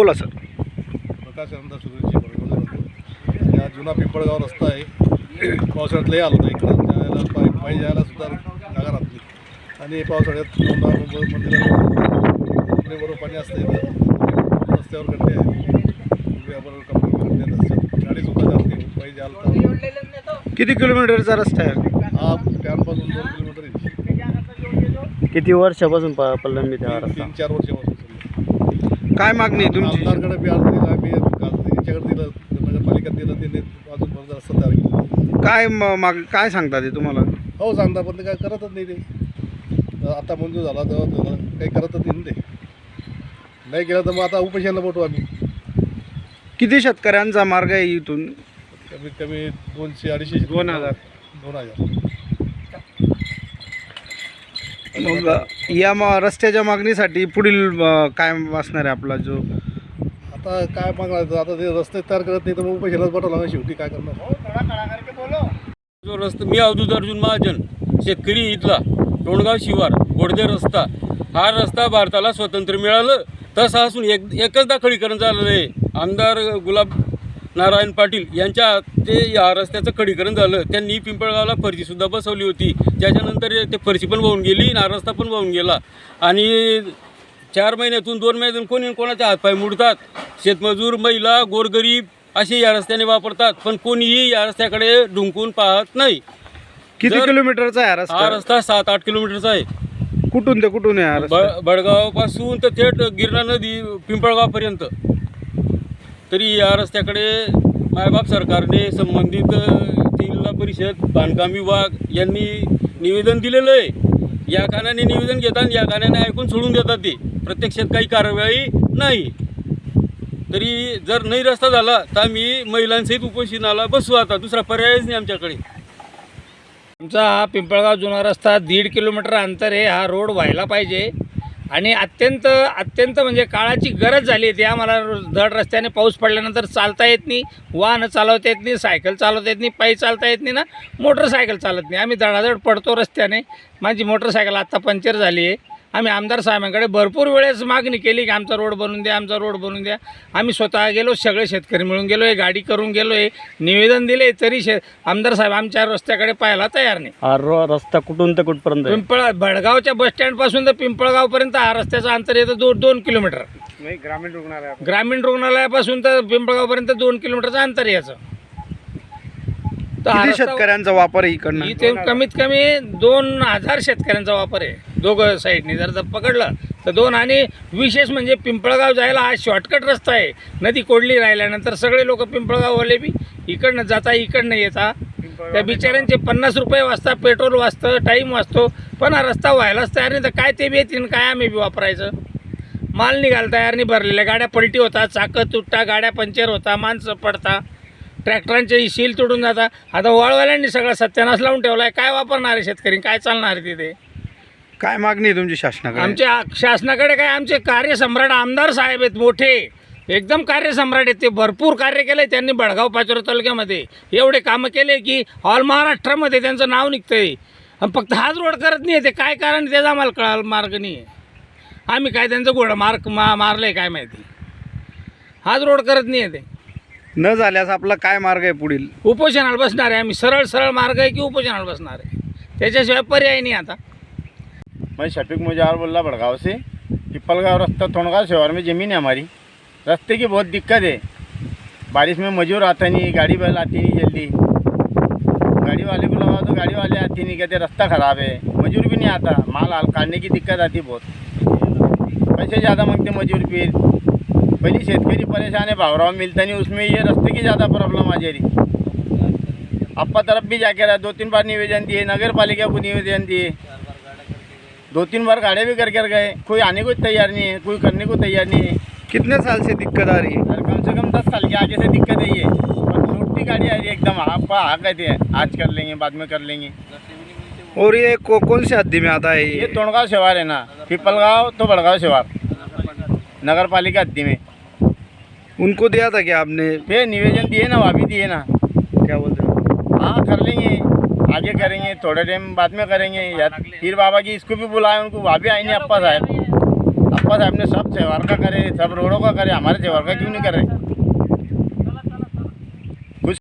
बोला सर. प्रकाश बरोबर होतो या जुना पिंपळगाव रस्ता आहे. पावसाळ्यात लय आलो होता इकडं. जायला पाय पायी जायला सुद्धा जागा राहत नाही आणि पावसाळ्यात दोनदा मुंबई मंदिराला बरोबर पाणी असतं इथं रस्त्यावर खड्डे आहे कपडे असतात. गाडी सुद्धा जात पायी जायला किती किलोमीटरचा रस्ता आहे? हा टॅनपासून दोन किलोमीटर किती वर्षापासून प प्रलंबित आहे हा तीन रस्ता? तीन चार वर्षापासून. काय मागणी आहे तुमची? आमदारकडे बी अर्ज दिला आम्ही यांच्याकडे दिलं नगरपालिकेत दिलं त्यांनी अजून पर्यंत रस्ता तयार केला. काय म- माग काय सांगता ते तुम्हाला? हो सांगता पण ते काय करतच नाही ते. आता मंजूर झाला तेव्हा तेव्हा काही करतच नाही ते. नाही केलं तर मग आता उपेशाला बोटू आम्ही. किती शेतकऱ्यांचा मार्ग आहे इथून? कमीत कमी दोनशे अडीचशे दोन हजार. दोन हजार. मग या म- रस्त्याच्या मागणीसाठी पुढील अ, काय असणार आहे आपला जो? आता काय मागणार आता ते रस्ते तयार करत नाही तर मग उपेशालाच बोटावं लागणार शेवटी. काय करणार? जो रस्ता मी अवधूत अर्जुन महाजन शेतकरी इथला टोणगाव शिवार गोडदे रस्ता हा रस्ता भारताला स्वतंत्र मिळालं. तसं असून एक एकचदा खडीकरण झालेलं आहे. आमदार गुलाब नारायण पाटील यांच्या ते या रस्त्याचं खडीकरण झालं. त्यांनी पिंपळगावला फरशीसुद्धा बसवली होती. त्याच्यानंतर ते फरशी पण वाहून गेली हा रस्ता पण वाहून गेला. आणि चार महिन्यातून दोन महिन्यातून कोणी कोणाचे हातपाय मुडतात. शेतमजूर महिला गोरगरीब असे या रस्त्याने वापरतात. पण कोणीही या रस्त्याकडे ढुंकून पाहत नाही. किती किलोमीटरचा आहे हा हा रस्ता रस्ता सात आठ किलोमीटरचा आहे. कुठून ते कुठून आहे रस्ता ब बडगावपासून तर थेट गिरणा नदी पिंपळगावपर्यंत. तरी या रस्त्याकडे मायबाप सरकारने संबंधित जिल्हा परिषद बांधकाम विभाग यांनी निवेदन दिलेलं आहे. या कानाने निवेदन घेतात या कानाने ऐकून सोडून देतात ते. प्रत्यक्षात काही कारवाई नाही. तरी जर नाही रस्ता झाला तर आम्ही महिलांसहित उपोषणाला बसू आता. दुसरा पर्यायच नाही आमच्याकडे. आमचा हा पिंपळगाव जुना रस्ता दीड किलोमीटर अंतर आहे. हा रोड व्हायला पाहिजे. आणि अत्यंत अत्यंत म्हणजे काळाची गरज झाली आहे. ती आम्हाला धड रस्त्याने पाऊस पडल्यानंतर चालता येत नाही. वाहनं चालवता येत नाही सायकल चालवता येत नाही पायी चालता येत नाही ना. मोटरसायकल चालत नाही. आम्ही धडाधड पडतो रस्त्याने. माझी मोटरसायकल आत्ता पंक्चर झाली आहे. आम्ही आमदार साहेबांकडे भरपूर वेळेस मागणी केली की आमचा रोड बनवून द्या आमचा रोड बनवून द्या. आम्ही स्वतः गेलो सगळे शेतकरी मिळून गेलो आहे गाडी करून गेलो आहे निवेदन दिले तरी शे आमदार साहेब आमच्या रस्त्याकडे पाहायला तयार नाही. हा रो रस्ता कुठून ते कुठपर्यंत आहे? पिंपळ भडगावच्या बस स्टँडपासून तर पिंपळगावपर्यंत हा रस्त्याचं अंतर येतं दोन दोन किलोमीटर. ग्रामीण रुग्णालय ग्रामीण रुग्णालयापासून तर पिंपळगावपर्यंत दोन किलोमीटरचं अंतर आहे याचं. तर हा किती रस्ता- शेतकऱ्यांचा वापर आहे इकडनं? इथे कमीत कमी दोन हजार शेतकऱ्यांचा वापर आहे. दोघं साईडनी जर जर पकडलं तर दोन आणि विशेष म्हणजे पिंपळगाव जायला हा शॉर्टकट रस्ता आहे. नदी कोडली राहिल्यानंतर सगळे लोक पिंपळगाववाले बी इकडनं जाता इकडनं येता. त्या बिचाऱ्यांचे पन्नास रुपये वाजता पेट्रोल वाचतं टाईम वाचतो. पण हा रस्ता व्हायलाच तयार नाही तर काय ते बी येतील काय आम्ही बी वापरायचं? माल निघायला तयार नाही भरलेल्या गाड्या पलटी होतात चाकं तुटता गाड्या पंक्चर होता माणसं पडता ट्रॅक्टरांचे शील तुटून जाता आता वाळवाल्यांनी सगळा सत्यानाश लावून ठेवला आहे काय वापरणार आहे शेतकरी? काय चालणार आहे तिथे? काय मागणी आहे तुमची शासनाकडे? आमच्या शासनाकडे काय आमचे कार्यसम्राट आमदार साहेब आहेत मोठे. एकदम कार्यसम्राट आहेत ते. भरपूर कार्य केलं त्यांनी बडगाव पाचोरा तालुक्यामध्ये. एवढे कामं केले की ऑल महाराष्ट्रामध्ये त्यांचं नाव निघतंय. आणि फक्त हाच रोड करत नाही ते. काय कारण आहे त्याचा आम्हाला कळाल मार्ग नाही आहे आम्ही काय त्यांचं घोडं मार्क मा मारलं आहे काय माहिती. हाच रोड करत नाही आहे ते. न झाल्यास आपला काय मार्ग आहे पुढील? उपोषणाला बसणार आहे आम्ही. सरळ सरळ मार्ग आहे की उपोषणाला बसणार आहे? त्याच्याशिवाय पर्याय नाही आता. मैं शफीक मुजार बोल भड़गांव से पिपलगांव रास्ता थोड़गांव शहर में ज़मीन है हमारी। रास्ते की बहुत दिक्कत है। बारिश में मजूर आता नहीं, गाड़ी वाला आती नहीं जल्दी। गाड़ी वाले को लगाओ तो गाड़ी वाले आती नहीं, कहते रास्ता ख़राब है। मजूर भी नहीं आता, माल हाल काटने की दिक्कत आती बहुत। पैसे ज़्यादा मांगते मजूर फिर। पहले शेतकरी परेशान है भावराव मिलता नहीं, उसमें ये रास्ते की ज़्यादा प्रॉब्लम आ जा रही अप्पा तरफ़ भी जाके रहा दो तीन बार निवेदन दिए नगर पालिका को निवेदन दिए। दो तीन बार गाड़ियाँ भी कर कर गए। कोई आने को तैयार नहीं है कोई करने को तैयार नहीं है। कितने साल से दिक्कत आ रही है? और कम से कम दस साल के आगे से दिक्कत है। ये और लूटती गाड़ी आ रही है एकदम आप हाँ कहते हैं। आज कर लेंगे बाद में कर लेंगे। और ये को, कौन से हद्दी में आता है ये? तोड़गांव शेवार है ना। पिपलगांव तो बड़गांव शेवार नगर पालिका हद्दी में। उनको दिया था क्या आपने? फिर निवेदन दिए ना वहाँ भी दिए ना। क्या बोलते हैं? हाँ कर लेंगे। आगे करेंगे थोड़े टाइम बाद में करेंगे या फिर बाबा जी इसको भी बुलाए उनको वहाँ भी आएंगे अप्पा साहब अप्पा साहब ने सब सेवार का करे सब रोडों का करे हमारे सेवार का क्यों नहीं कर? रहे